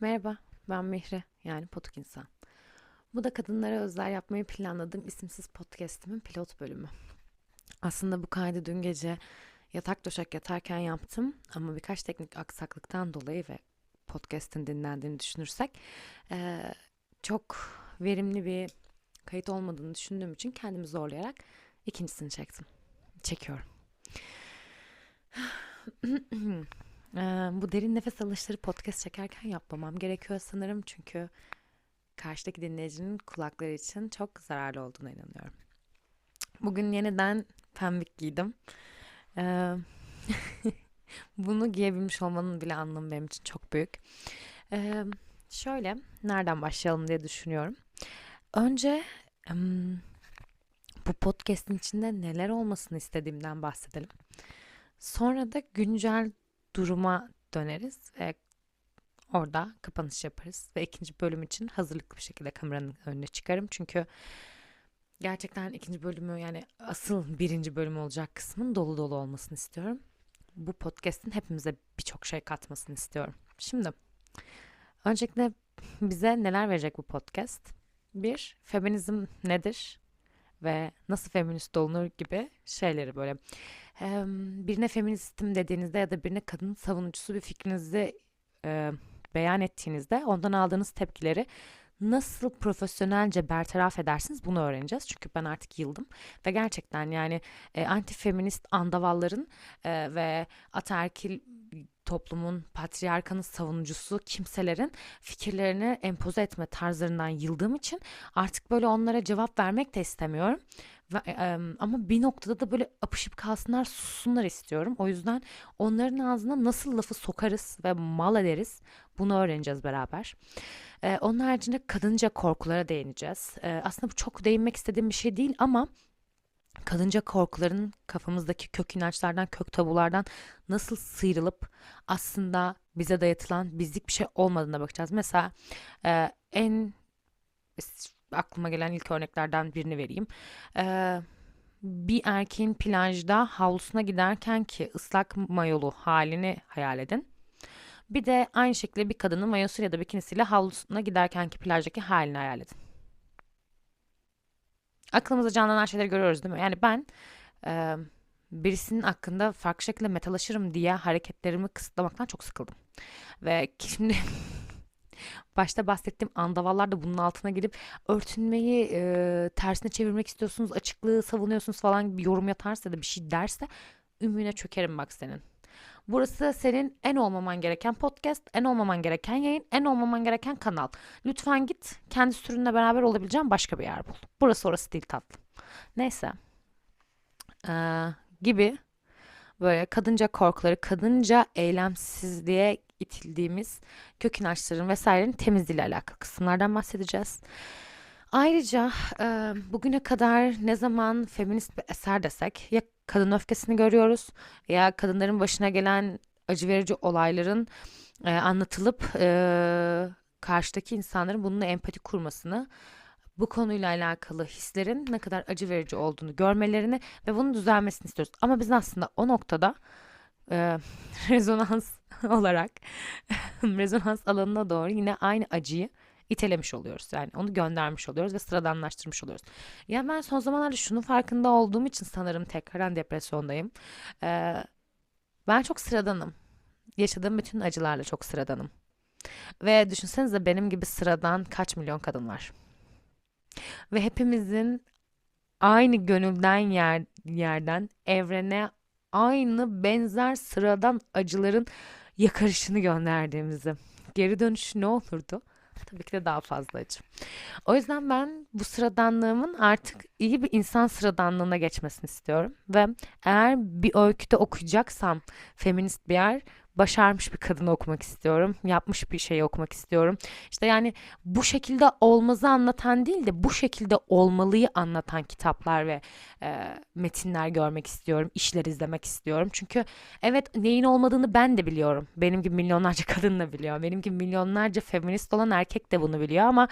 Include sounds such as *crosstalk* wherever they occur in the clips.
Merhaba, ben Mihri, yani Potuk İnsan. Bu da kadınlara özel yapmayı planladığım isimsiz podcast'imin pilot bölümü. Aslında bu kaydı dün gece yatak döşek yatarken yaptım ama birkaç teknik aksaklıktan dolayı ve podcast'in dinlendiğini düşünürsek çok verimli bir kayıt olmadığını düşündüğüm için kendimi zorlayarak ikincisini çektim. Çekiyorum. *sighs* Eee, bu derin nefes alışları podcast çekerken yapmamam gerekiyor sanırım çünkü karşıdaki dinleyicinin kulakları için çok zararlı olduğuna inanıyorum. Bugün yeniden pembik giydim. Eee, *laughs* bunu giyebilmiş olmanın bile anlamı benim için çok büyük. Eee, şöyle, nereden başlayalım diye düşünüyorum. Önce bu podcast'in içinde neler olmasını istediğimden bahsedelim. Sonra da güncel duruma döneriz ve orada kapanış yaparız ve ikinci bölüm için hazırlıklı bir şekilde kameranın önüne çıkarım. Çünkü gerçekten ikinci bölümü yani asıl birinci bölüm olacak kısmın dolu dolu olmasını istiyorum. Bu podcast'in hepimize birçok şey katmasını istiyorum. Şimdi öncelikle bize neler verecek bu podcast? Bir, feminizm nedir ve nasıl feminist olunur gibi şeyleri böyle Birine feministim dediğinizde ya da birine kadın savunucusu bir fikrinizi e, beyan ettiğinizde ondan aldığınız tepkileri nasıl profesyonelce bertaraf edersiniz bunu öğreneceğiz. Çünkü ben artık yıldım ve gerçekten yani e, anti-feminist andavalların e, ve ataerkil toplumun, patriarkanın savunucusu kimselerin fikirlerini empoze etme tarzlarından yıldığım için artık böyle onlara cevap vermek de istemiyorum. Ve, e, ama bir noktada da böyle apışıp kalsınlar, sussunlar istiyorum. O yüzden onların ağzına nasıl lafı sokarız ve mal ederiz bunu öğreneceğiz beraber. E, onun haricinde kadınca korkulara değineceğiz. E, aslında bu çok değinmek istediğim bir şey değil ama kadınca korkuların kafamızdaki kök inançlardan, kök tabulardan nasıl sıyrılıp aslında bize dayatılan bizlik bir şey olmadığına bakacağız. Mesela e, en aklıma gelen ilk örneklerden birini vereyim. E, bir erkeğin plajda havlusuna giderken ki ıslak mayolu halini hayal edin. Bir de aynı şekilde bir kadının mayosuyla ya da bikinisiyle havlusuna giderken ki plajdaki halini hayal edin. Aklımıza canlanan şeyleri görüyoruz değil mi? Yani ben e, birisinin hakkında farklı şekilde metalaşırım diye hareketlerimi kısıtlamaktan çok sıkıldım. Ve şimdi *laughs* başta bahsettiğim andavallar da bunun altına girip örtünmeyi e, tersine çevirmek istiyorsunuz, açıklığı savunuyorsunuz falan bir yorum yatarsa da bir şey derse ümüne çökerim bak senin. Burası senin en olmaman gereken podcast, en olmaman gereken yayın, en olmaman gereken kanal. Lütfen git kendi sürünle beraber olabileceğin başka bir yer bul. Burası orası değil tatlım. Neyse. Ee, gibi böyle kadınca korkuları, kadınca eylemsizliğe itildiğimiz kök inançların vesairenin temizliğiyle alakalı kısımlardan bahsedeceğiz. Ayrıca e, bugüne kadar ne zaman feminist bir eser desek ya kadın öfkesini görüyoruz ya kadınların başına gelen acı verici olayların e, anlatılıp e, karşıdaki insanların bununla empati kurmasını bu konuyla alakalı hislerin ne kadar acı verici olduğunu görmelerini ve bunun düzelmesini istiyoruz. Ama biz aslında o noktada e, *laughs* rezonans olarak *laughs* rezonans alanına doğru yine aynı acıyı itelemiş oluyoruz. Yani onu göndermiş oluyoruz ve sıradanlaştırmış oluyoruz. Ya ben son zamanlarda şunun farkında olduğum için sanırım tekrardan depresyondayım. Ee, ben çok sıradanım. Yaşadığım bütün acılarla çok sıradanım. Ve düşünsenize benim gibi sıradan kaç milyon kadın var. Ve hepimizin aynı gönülden yer, yerden evrene aynı benzer sıradan acıların yakarışını gönderdiğimizi. Geri dönüş ne olurdu? Tabii ki de daha fazla acı. O yüzden ben bu sıradanlığımın artık iyi bir insan sıradanlığına geçmesini istiyorum. Ve eğer bir öyküde okuyacaksam feminist bir yer başarmış bir kadını okumak istiyorum. Yapmış bir şeyi okumak istiyorum. İşte yani bu şekilde olmazı anlatan değil de bu şekilde olmalıyı anlatan kitaplar ve e, metinler görmek istiyorum. işler izlemek istiyorum. Çünkü evet neyin olmadığını ben de biliyorum. Benim gibi milyonlarca *laughs* kadın da biliyor. Benim gibi milyonlarca feminist olan erkek de bunu biliyor ama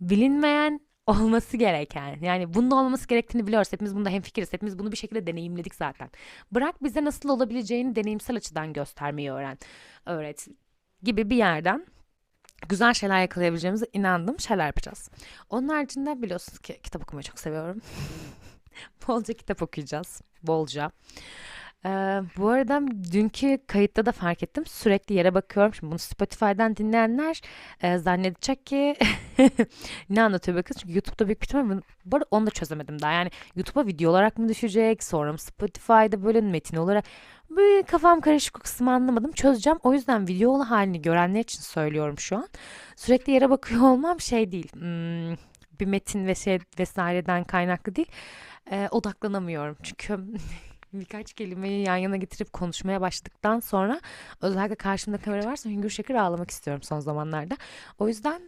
bilinmeyen olması gereken yani bunun olması gerektiğini biliyoruz. Hepimiz bunda hemfikiriz. Hepimiz bunu bir şekilde deneyimledik zaten. Bırak bize nasıl olabileceğini deneyimsel açıdan göstermeyi öğren. Öğret. gibi bir yerden güzel şeyler yakalayabileceğimize inandığım şeyler yapacağız. Onun haricinde biliyorsunuz ki kitap okumayı çok seviyorum. *laughs* Bolca kitap okuyacağız. Bolca. Ee, bu arada dünkü kayıtta da fark ettim. Sürekli yere bakıyorum. Şimdi bunu Spotify'dan dinleyenler e, zannedecek ki *laughs* ne anlatıyor bakın. Çünkü YouTube'da büyük bir ihtimal bu arada onu da çözemedim daha. Yani YouTube'a video olarak mı düşecek? Sonra mı Spotify'da böyle metin olarak bir kafam karışık o kısmı anlamadım. Çözeceğim. O yüzden videolu halini görenler için söylüyorum şu an. Sürekli yere bakıyor olmam şey değil. Hmm, bir metin ve şey vesaireden kaynaklı değil. Ee, odaklanamıyorum. Çünkü *laughs* birkaç kelimeyi yan yana getirip konuşmaya başladıktan sonra özellikle karşımda kamera varsa hüngür şekir ağlamak istiyorum son zamanlarda. O yüzden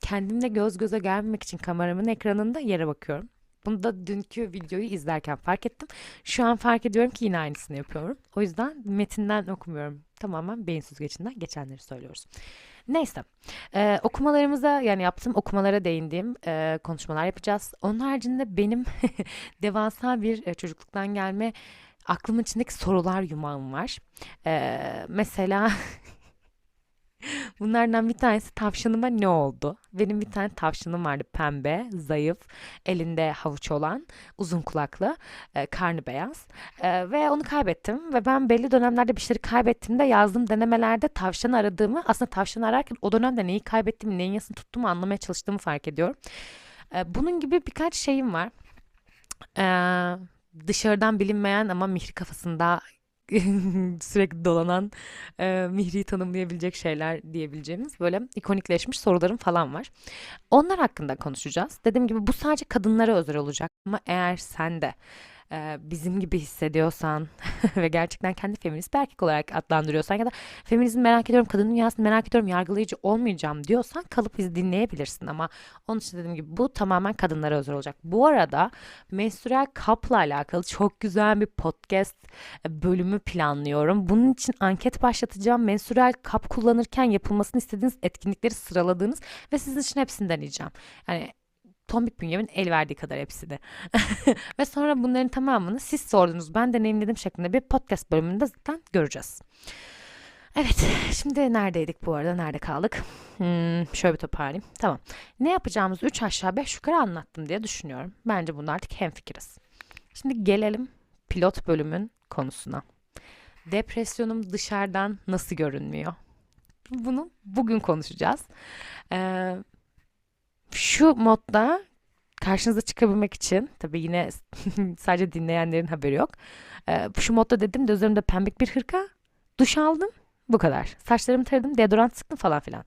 kendimle göz göze gelmemek için kameramın ekranında yere bakıyorum. Bunu da dünkü videoyu izlerken fark ettim. Şu an fark ediyorum ki yine aynısını yapıyorum. O yüzden metinden okumuyorum. Tamamen beyin süzgecinden geçenleri söylüyoruz. Neyse ee, okumalarımıza yani yaptığım okumalara değindiğim e, konuşmalar yapacağız. Onun haricinde benim *laughs* devasa bir e, çocukluktan gelme aklımın içindeki sorular yumağım var. Ee, mesela Bunlardan bir tanesi tavşanıma ne oldu? Benim bir tane tavşanım vardı pembe, zayıf, elinde havuç olan, uzun kulaklı, e, karnı beyaz. E, ve onu kaybettim ve ben belli dönemlerde bir şeyleri kaybettiğimde yazdığım denemelerde tavşanı aradığımı, aslında tavşanı ararken o dönemde neyi kaybettiğimi, neyin yasını tuttuğumu anlamaya çalıştığımı fark ediyorum. E, bunun gibi birkaç şeyim var. E, dışarıdan bilinmeyen ama mihri kafasında *laughs* sürekli dolanan e, Mihri'yi tanımlayabilecek şeyler diyebileceğimiz böyle ikonikleşmiş sorularım falan var. Onlar hakkında konuşacağız. Dediğim gibi bu sadece kadınlara özel olacak ama eğer sen de e, bizim gibi hissediyorsan *laughs* ve gerçekten kendi feminist bir erkek olarak adlandırıyorsan ya da feminizmi merak ediyorum, kadın dünyasını merak ediyorum, yargılayıcı olmayacağım diyorsan kalıp bizi dinleyebilirsin ama onun için dediğim gibi bu tamamen kadınlara özel olacak. Bu arada menstrual kapla alakalı çok güzel bir podcast bölümü planlıyorum. Bunun için anket başlatacağım. Menstrual kap kullanırken yapılmasını istediğiniz etkinlikleri sıraladığınız ve sizin için hepsini deneyeceğim. Yani tombik bünyemin el verdiği kadar hepsini. *laughs* Ve sonra bunların tamamını siz sordunuz ben deneyimledim şeklinde bir podcast bölümünde zaten göreceğiz. Evet şimdi neredeydik bu arada nerede kaldık? Hmm, şöyle bir toparlayayım. Tamam. Ne yapacağımızı 3 aşağı 5 yukarı anlattım diye düşünüyorum. Bence bunlar artık hemfikiriz. Şimdi gelelim pilot bölümün konusuna. Depresyonum dışarıdan nasıl görünmüyor? Bunu bugün konuşacağız. Ee, şu modda karşınıza çıkabilmek için tabii yine *laughs* sadece dinleyenlerin haberi yok. Ee, şu modda dedim de üzerimde pembik bir hırka duş aldım bu kadar. Saçlarımı taradım deodorant sıktım falan filan.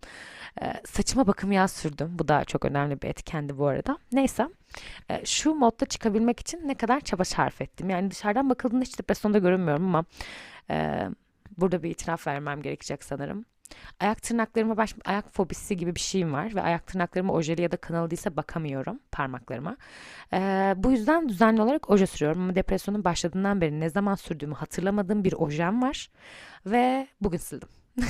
Ee, saçıma bakım yağı sürdüm. Bu da çok önemli bir etkendi bu arada. Neyse e, şu modda çıkabilmek için ne kadar çaba sarf ettim. Yani dışarıdan bakıldığında hiç depresyonda görünmüyorum ama e, burada bir itiraf vermem gerekecek sanırım. Ayak tırnaklarıma baş, ayak fobisi gibi bir şeyim var ve ayak tırnaklarıma ojeli ya da kanalı değilse bakamıyorum parmaklarıma. Ee, bu yüzden düzenli olarak oje sürüyorum ama depresyonun başladığından beri ne zaman sürdüğümü hatırlamadığım bir ojem var ve bugün sildim. *laughs*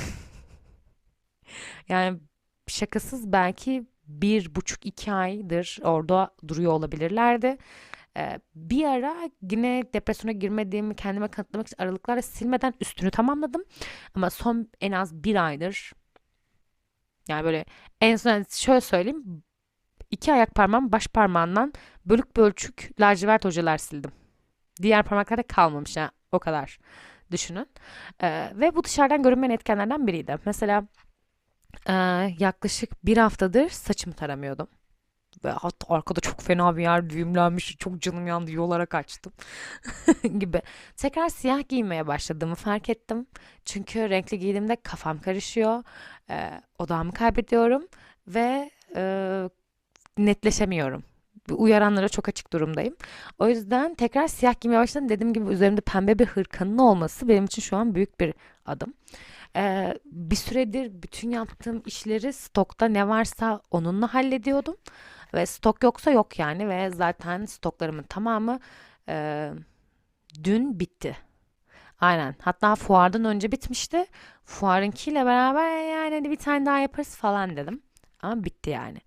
yani şakasız belki bir buçuk iki aydır orada duruyor olabilirlerdi. Ee, bir ara yine depresyona girmediğimi kendime kanıtlamak için aralıklarla silmeden üstünü tamamladım. Ama son en az bir aydır yani böyle en son şöyle söyleyeyim iki ayak parmağım baş parmağından bölük bölçük lacivert ojeler sildim. Diğer parmaklarda kalmamış yani o kadar düşünün. Ee, ve bu dışarıdan görünmeyen etkenlerden biriydi. Mesela e, yaklaşık bir haftadır saçımı taramıyordum hatta arkada çok fena bir yer düğümlenmiş çok canım yandı yolara kaçtım *laughs* gibi. Tekrar siyah giymeye başladığımı fark ettim. Çünkü renkli giydiğimde kafam karışıyor, e, odağımı kaybediyorum ve e, netleşemiyorum. Uyaranlara çok açık durumdayım. O yüzden tekrar siyah giymeye başladım. Dediğim gibi üzerimde pembe bir hırkanın olması benim için şu an büyük bir adım. Ee, bir süredir bütün yaptığım işleri stokta ne varsa onunla hallediyordum. Ve stok yoksa yok yani ve zaten stoklarımın tamamı e, dün bitti. Aynen. Hatta fuardan önce bitmişti. Fuarınkiyle beraber yani bir tane daha yaparız falan dedim. Ama bitti yani.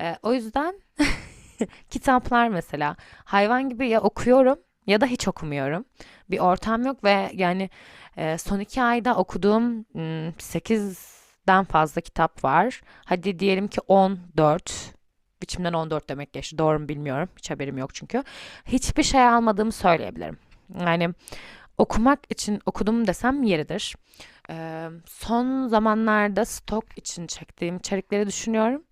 E, o yüzden *laughs* kitaplar mesela hayvan gibi ya okuyorum ya da hiç okumuyorum. Bir ortam yok ve yani e, son iki ayda okuduğum hmm, 8'den fazla kitap var. Hadi diyelim ki 14. İçimden 14 demek geçti. Doğru mu bilmiyorum. Hiç haberim yok çünkü. Hiçbir şey almadığımı söyleyebilirim. Yani okumak için okudum desem yeridir. Ee, son zamanlarda stok için çektiğim içerikleri düşünüyorum.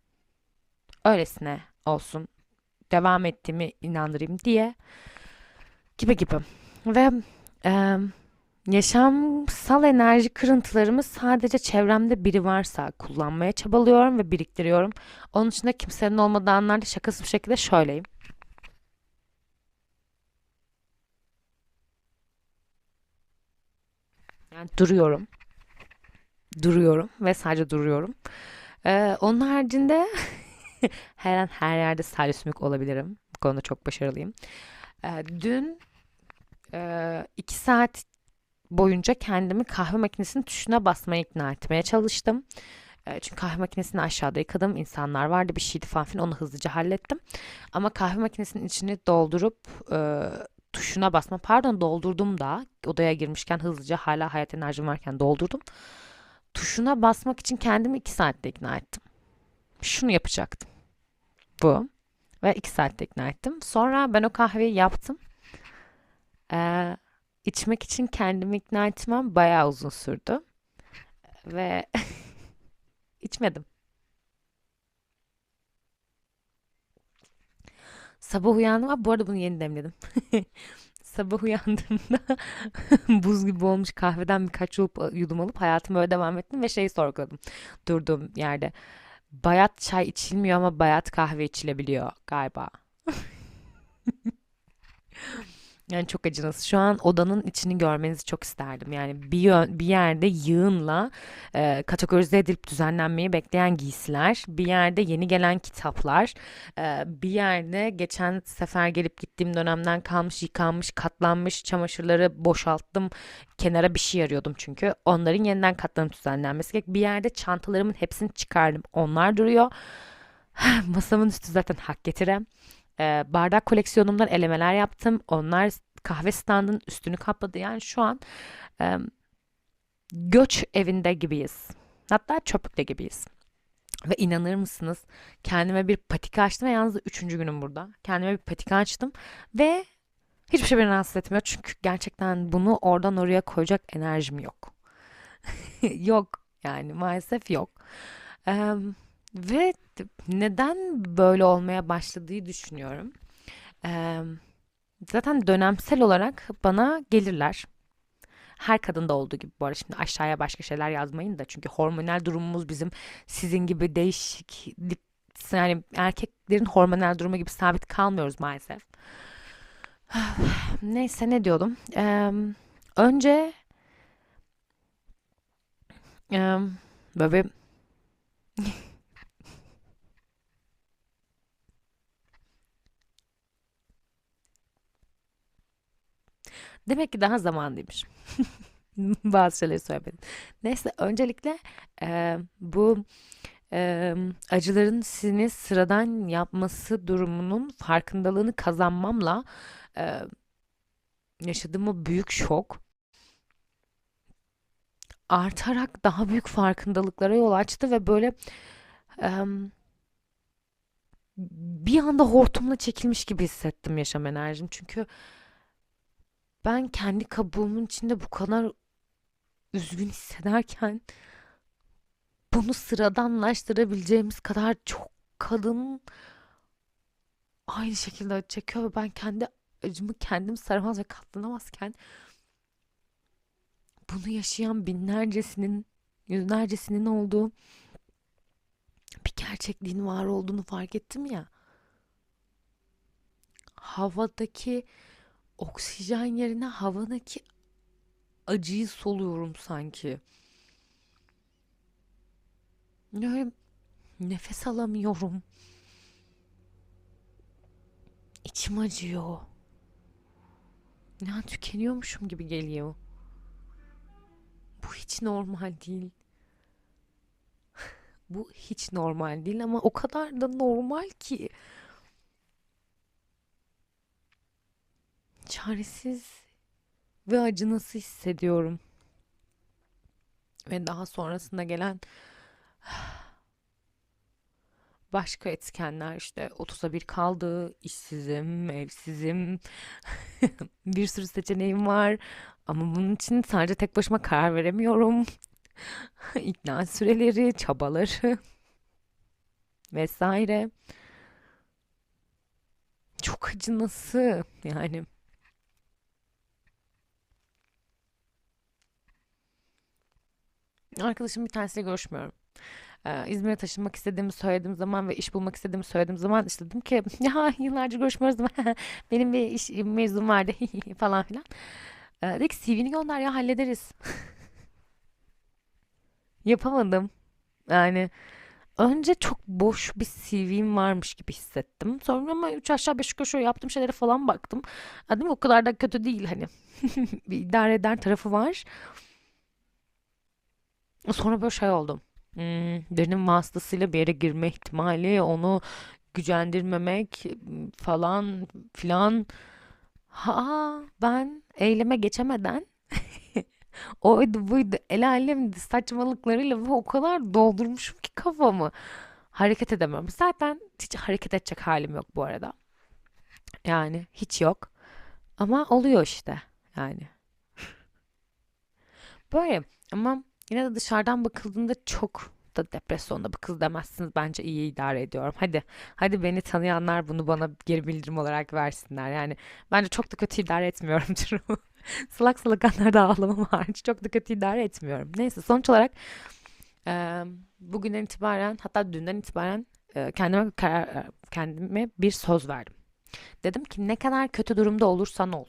Öylesine olsun. Devam ettiğimi inandırayım diye. Gibi gibi. Ve e, yaşamsal enerji kırıntılarımı sadece çevremde biri varsa kullanmaya çabalıyorum ve biriktiriyorum. Onun dışında kimsenin olmadığı anlarda şakasız bir şekilde şöyleyim. Yani duruyorum. Duruyorum ve sadece duruyorum. Ee, onun haricinde *laughs* her an her yerde salya sümük olabilirim. Bu konuda çok başarılıyım. Ee, dün e, iki saat boyunca kendimi kahve makinesinin tuşuna basmaya ikna etmeye çalıştım. E, çünkü kahve makinesini aşağıda yıkadım. İnsanlar vardı bir şeydi falan filan onu hızlıca hallettim. Ama kahve makinesinin içini doldurup e, tuşuna basma pardon doldurdum da odaya girmişken hızlıca hala hayat enerjim varken doldurdum. Tuşuna basmak için kendimi iki saatte ikna ettim. Şunu yapacaktım. Bu. Ve iki saatte ikna ettim. Sonra ben o kahveyi yaptım. Ee, içmek için kendimi ikna etmem bayağı uzun sürdü. Ve *laughs* içmedim. Sabah uyandım. Aa, bu arada bunu yeni demledim. *laughs* Sabah uyandığımda *laughs* buz gibi olmuş kahveden birkaç yudum, yudum alıp hayatıma öyle devam ettim ve şeyi sorguladım durduğum yerde. Bayat çay içilmiyor ama bayat kahve içilebiliyor galiba. Yani çok acınası. Şu an odanın içini görmenizi çok isterdim. Yani bir, yön- bir yerde yığınla e, kategorize edilip düzenlenmeyi bekleyen giysiler, bir yerde yeni gelen kitaplar, e, bir yerde geçen sefer gelip gittiğim dönemden kalmış, yıkanmış, katlanmış çamaşırları boşalttım. Kenara bir şey arıyordum çünkü. Onların yeniden katlanıp düzenlenmesi gerek. Bir yerde çantalarımın hepsini çıkardım. Onlar duruyor. *sighs* Masamın üstü zaten hak getire. Ee, bardak koleksiyonumdan elemeler yaptım. Onlar kahve standının üstünü kapladı. Yani şu an e, göç evinde gibiyiz. Hatta çöplükte gibiyiz. Ve inanır mısınız kendime bir patika açtım ve yalnız üçüncü günüm burada. Kendime bir patika açtım ve hiçbir şey beni rahatsız etmiyor. Çünkü gerçekten bunu oradan oraya koyacak enerjim yok. *laughs* yok yani maalesef yok. Eee ve neden böyle olmaya başladığı düşünüyorum. Zaten dönemsel olarak bana gelirler. Her kadında olduğu gibi bu arada şimdi aşağıya başka şeyler yazmayın da çünkü hormonal durumumuz bizim sizin gibi değişiklik yani erkeklerin hormonal durumu gibi sabit kalmıyoruz maalesef. *sighs* Neyse ne diyordum? Eee, önce eee, böyle *laughs* Demek ki daha zamanlıymış. *laughs* Bazı şeyleri söylemedim. Neyse öncelikle e, bu e, acıların sizi sıradan yapması durumunun farkındalığını kazanmamla e, yaşadığım o büyük şok artarak daha büyük farkındalıklara yol açtı ve böyle e, bir anda hortumla çekilmiş gibi hissettim yaşam enerjim. Çünkü ben kendi kabuğumun içinde bu kadar üzgün hissederken bunu sıradanlaştırabileceğimiz kadar çok kadın aynı şekilde çekiyor ve ben kendi acımı kendim saramaz ve katlanamazken bunu yaşayan binlercesinin, yüzlercesinin olduğu bir gerçekliğin var olduğunu fark ettim ya. Havadaki oksijen yerine havadaki acıyı soluyorum sanki. Yani nefes alamıyorum. İçim acıyor. Ya tükeniyormuşum gibi geliyor. Bu hiç normal değil. *laughs* Bu hiç normal değil ama o kadar da normal ki. Çaresiz ve acınası hissediyorum. Ve daha sonrasında gelen *sighs* başka etkenler işte 30'a bir kaldı, işsizim, evsizim, *laughs* bir sürü seçeneğim var ama bunun için sadece tek başıma karar veremiyorum. *laughs* İkna süreleri, çabaları *laughs* vesaire. Çok acınası yani. Arkadaşım bir tanesiyle görüşmüyorum. Ee, İzmir'e taşınmak istediğimi söylediğim zaman ve iş bulmak istediğimi söylediğim zaman işte dedim ki *laughs* ya yıllarca görüşmüyoruz *laughs* benim bir iş mezun vardı *laughs* falan filan. Ee, dedi ki CV'ni gönder ya hallederiz. Yapamadım. Yani önce çok boş bir CV'm varmış gibi hissettim. Sonra ama 3 aşağı 5 yukarı şöyle yaptığım şeylere falan baktım. Dedim o kadar da kötü değil hani. bir idare eder tarafı var. Sonra böyle şey oldum. Hmm, birinin vasıtasıyla bir yere girme ihtimali, onu gücendirmemek falan filan. Ha ben eyleme geçemeden *laughs* oydu buydu el alemdi saçmalıklarıyla ve o kadar doldurmuşum ki kafamı. Hareket edemiyorum. Zaten hiç hareket edecek halim yok bu arada. Yani hiç yok. Ama oluyor işte. Yani. *laughs* Böyle ama yine de dışarıdan bakıldığında çok da depresyonda bu kız demezsiniz. Bence iyi idare ediyorum. Hadi hadi beni tanıyanlar bunu bana geri bildirim olarak versinler. Yani bence çok da kötü idare etmiyorumdur. *laughs* salak salak anlarda ağlamam hariç çok da kötü idare etmiyorum. Neyse sonuç olarak e, bugünden itibaren hatta dünden itibaren e, kendime karar, kendime bir söz verdim. Dedim ki ne kadar kötü durumda olursan ol.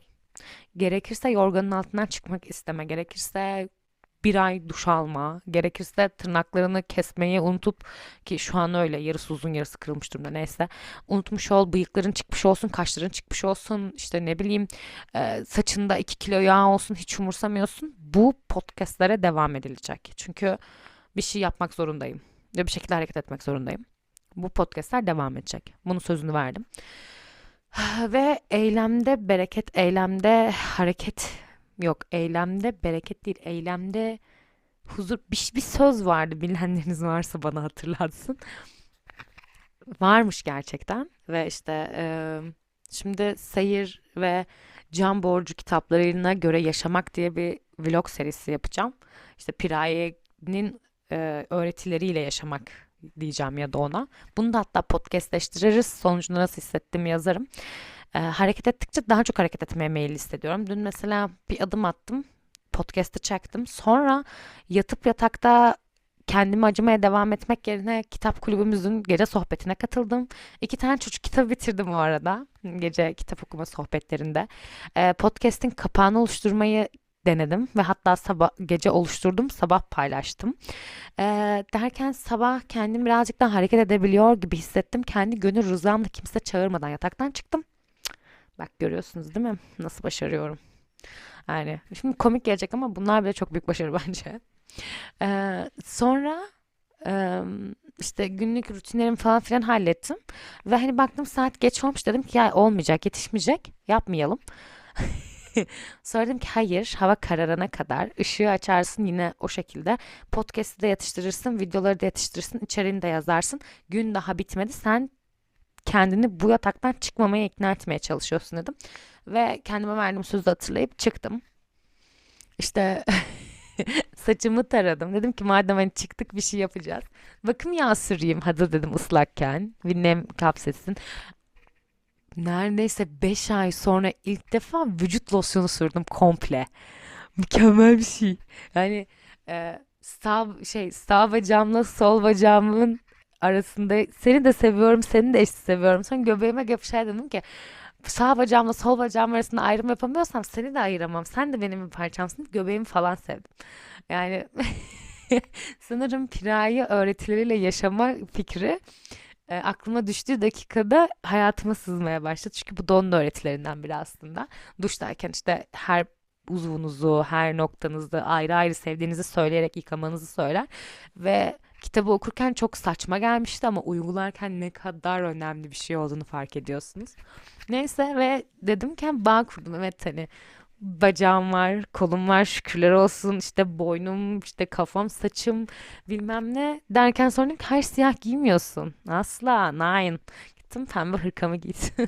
Gerekirse yorganın altından çıkmak isteme. Gerekirse bir ay duş alma, gerekirse tırnaklarını kesmeyi unutup ki şu an öyle yarısı uzun yarısı kırılmış durumda neyse unutmuş ol, bıyıkların çıkmış olsun, kaşların çıkmış olsun, işte ne bileyim e, saçında 2 kilo yağ olsun hiç umursamıyorsun. Bu podcastlere devam edilecek. Çünkü bir şey yapmak zorundayım ve bir şekilde hareket etmek zorundayım. Bu podcastler devam edecek. Bunun sözünü verdim. *sighs* Ve eylemde bereket, eylemde hareket Yok eylemde bereket değil eylemde huzur bir, bir söz vardı bilenleriniz varsa bana hatırlatsın. Varmış gerçekten ve işte e, şimdi seyir ve can borcu kitaplarına göre yaşamak diye bir vlog serisi yapacağım. İşte Piraye'nin e, öğretileriyle yaşamak diyeceğim ya da ona. Bunu da hatta podcastleştiririz. Sonucunda nasıl hissettiğimi yazarım e, hareket ettikçe daha çok hareket etmeye meyilli hissediyorum. Dün mesela bir adım attım. Podcast'ı çektim. Sonra yatıp yatakta kendimi acımaya devam etmek yerine kitap kulübümüzün gece sohbetine katıldım. İki tane çocuk kitabı bitirdim bu arada. Gece kitap okuma sohbetlerinde. E, podcast'in kapağını oluşturmayı denedim ve hatta sabah gece oluşturdum sabah paylaştım e, derken sabah kendim birazcık daha hareket edebiliyor gibi hissettim kendi gönül rızamla kimse çağırmadan yataktan çıktım Bak görüyorsunuz değil mi? Nasıl başarıyorum. Yani şimdi komik gelecek ama bunlar bile çok büyük başarı *laughs* bence. Ee, sonra e, işte günlük rutinlerimi falan filan hallettim. Ve hani baktım saat geç olmuş dedim ki ya olmayacak yetişmeyecek yapmayalım. *laughs* Sonra dedim ki hayır hava kararana kadar ışığı açarsın yine o şekilde podcast'i de yetiştirirsin videoları da yetiştirirsin içeriğini de yazarsın gün daha bitmedi sen kendini bu yataktan çıkmamaya ikna etmeye çalışıyorsun dedim. Ve kendime verdiğim sözü hatırlayıp çıktım. İşte *laughs* saçımı taradım. Dedim ki madem hani çıktık bir şey yapacağız. Bakım yağı süreyim hazır dedim ıslakken. Bir nem kapsetsin. Neredeyse 5 ay sonra ilk defa vücut losyonu sürdüm komple. Mükemmel bir şey. Yani e, sağ şey sağ bacağımla sol bacağımın arasında seni de seviyorum seni de eşit seviyorum. Sonra göbeğime şey dedim ki sağ bacağımla sol bacağım arasında ayrım yapamıyorsam seni de ayıramam. Sen de benim bir parçamsın. Göbeğimi falan sevdim. Yani *laughs* sanırım Piraye öğretileriyle yaşama fikri e, aklıma düştüğü dakikada hayatıma sızmaya başladı. Çünkü bu don öğretilerinden biri aslında. Duştayken işte her uzvunuzu, her noktanızı ayrı ayrı sevdiğinizi söyleyerek yıkamanızı söyler ve kitabı okurken çok saçma gelmişti ama uygularken ne kadar önemli bir şey olduğunu fark ediyorsunuz. Neyse ve dedim ki bağ kurdum. Evet hani bacağım var, kolum var şükürler olsun işte boynum, işte kafam, saçım bilmem ne derken sonra dedim ki hayır siyah giymiyorsun. Asla, nine. Gittim pembe hırkamı giydim. *laughs*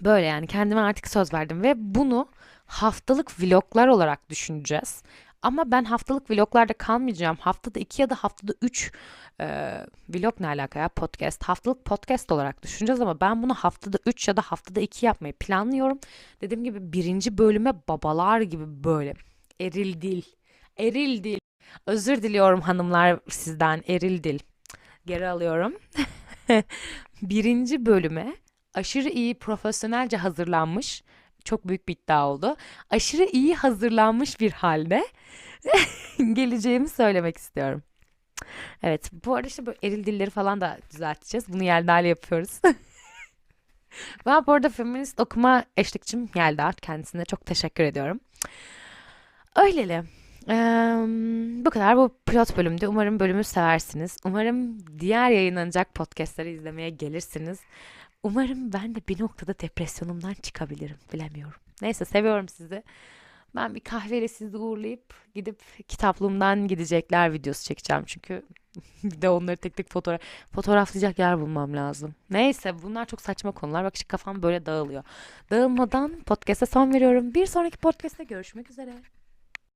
Böyle yani kendime artık söz verdim ve bunu haftalık vloglar olarak düşüneceğiz. Ama ben haftalık vloglarda kalmayacağım. Haftada iki ya da haftada üç e, vlog ne alaka ya podcast. Haftalık podcast olarak düşüneceğiz ama ben bunu haftada üç ya da haftada iki yapmayı planlıyorum. Dediğim gibi birinci bölüme babalar gibi böyle eril dil. Eril dil. Özür diliyorum hanımlar sizden eril dil. Geri alıyorum. *laughs* birinci bölüme aşırı iyi profesyonelce hazırlanmış çok büyük bir iddia oldu. Aşırı iyi hazırlanmış bir halde *laughs* geleceğimi söylemek istiyorum. Evet bu arada işte böyle eril dilleri falan da düzelteceğiz. Bunu Yelda yapıyoruz. *laughs* ben bu arada feminist okuma eşlikçim Yelda. Kendisine çok teşekkür ediyorum. Öyleli. Ee, bu kadar bu pilot bölümde. Umarım bölümü seversiniz. Umarım diğer yayınlanacak podcastları izlemeye gelirsiniz. Umarım ben de bir noktada depresyonumdan çıkabilirim. Bilemiyorum. Neyse seviyorum sizi. Ben bir kahveyle sizi uğurlayıp gidip kitaplığımdan gidecekler videosu çekeceğim. Çünkü *laughs* bir de onları tek tek fotoğraf fotoğraflayacak yer bulmam lazım. Neyse bunlar çok saçma konular. Bak işte kafam böyle dağılıyor. Dağılmadan podcast'e son veriyorum. Bir sonraki podcast'te görüşmek üzere.